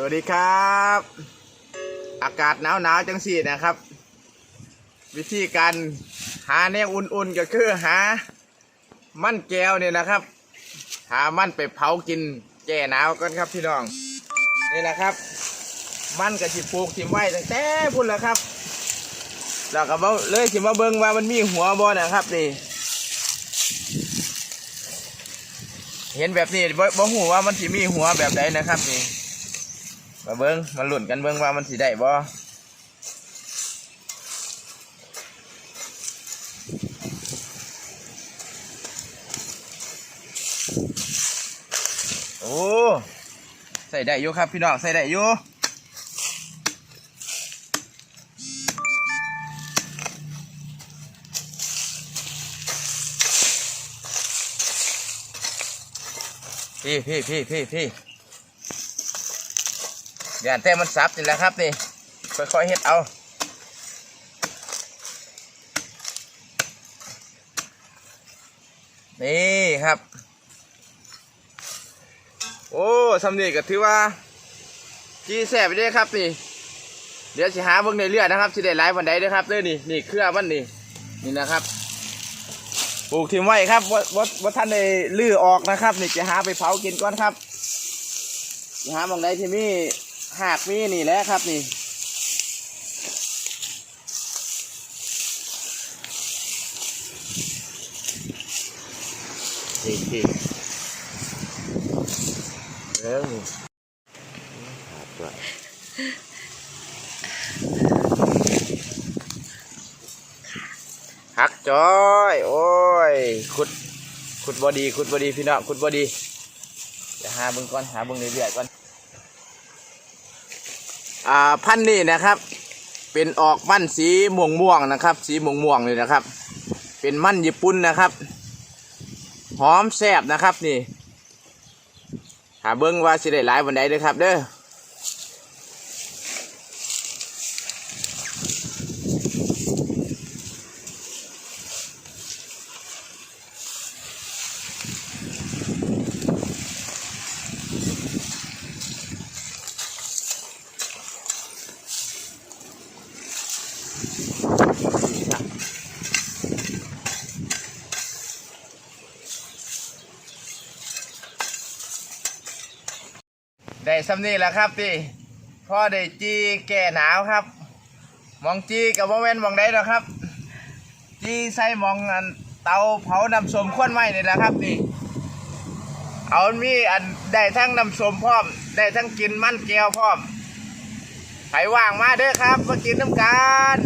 สวัสดีครับ อากาศหนาวหนาวๆจังสี่นะครับ วิธีการหาแนวอุ่นๆก็คือหา มันแก้วเนี่ยนะครับ หามันไปเผากินแก้หนาวกันครับพี่น้อง นี่แหละครับ มันกับสิปลูกทิมไว้ตั้งแต่พุ่นแล้วครับเราก็บเลยสิมาเบิ่งว่ามันมีหัวบ่นะครับนี่เห็นแบบนี้บ่บ่หูว่ามันสิมีหัวแบบใดนะครับนี่ มาเบิ้งมาหลุ่นกันเบิ้งว่ามันสิได้บ่โอ้ใส่ได้อยู่ครับพี่น้องใส่ได้อยู่พี่พี่พี่พี่พี่ ย่าแต่มันซับนี่แหละครับนี่ค่อยๆเฮ็ดเอานี่ครับ โอ้สำเนียงก็ถือว่าจีแสบไปเด้อครับนี่ เดี๋ยวสิหาเบิ่งในเลือดนะครับสิได้หลายวันใดด้อครับเด้อนี่นี่เครือมันนี่นี่นะครับปลูกทิ้งไว้ครับว่าว่าว่าท่านได้ลื้อออกนะครับ นี่จะหาไปเผากินก่อนครับหาบางใดที่มี หากมีนี่แหละครับนี่นี่นี่เร็วนี่ขาดด้วยหักจอย โอ้ยขุดขุดบอดีขุดบอดีพี่น้องขุดบอดีจะหาเบิ่งก่อนหาเบิ่งเรื่อยๆก่อน อ่าพันธุ์นี่นะครับ เป็นออกมันสีม่วงม่วงนะครับ สีม่วงม่วงเลยนะครับ เป็นมันญี่ปุ่นนะครับ หอมแซ่บนะครับนี่หาเบิ้งว่าสิได้หลายวันใดเด้อครับเด้อ ได้สำนีแหละครับพี่พ่อได้จีแก่หนาวครับ มองจีกับว่าเว้นมองได้หรอกครับ จีใส่มองอันเตาเผาน้ำส้มข้นไหมนี่แหละครับนี่ เอามีอันได้ทั้งน้ำส้มพร้อม ได้ทั้งกินมันแก้วพร้อมไผว่างมาเด้อครับมากินน้ำกัน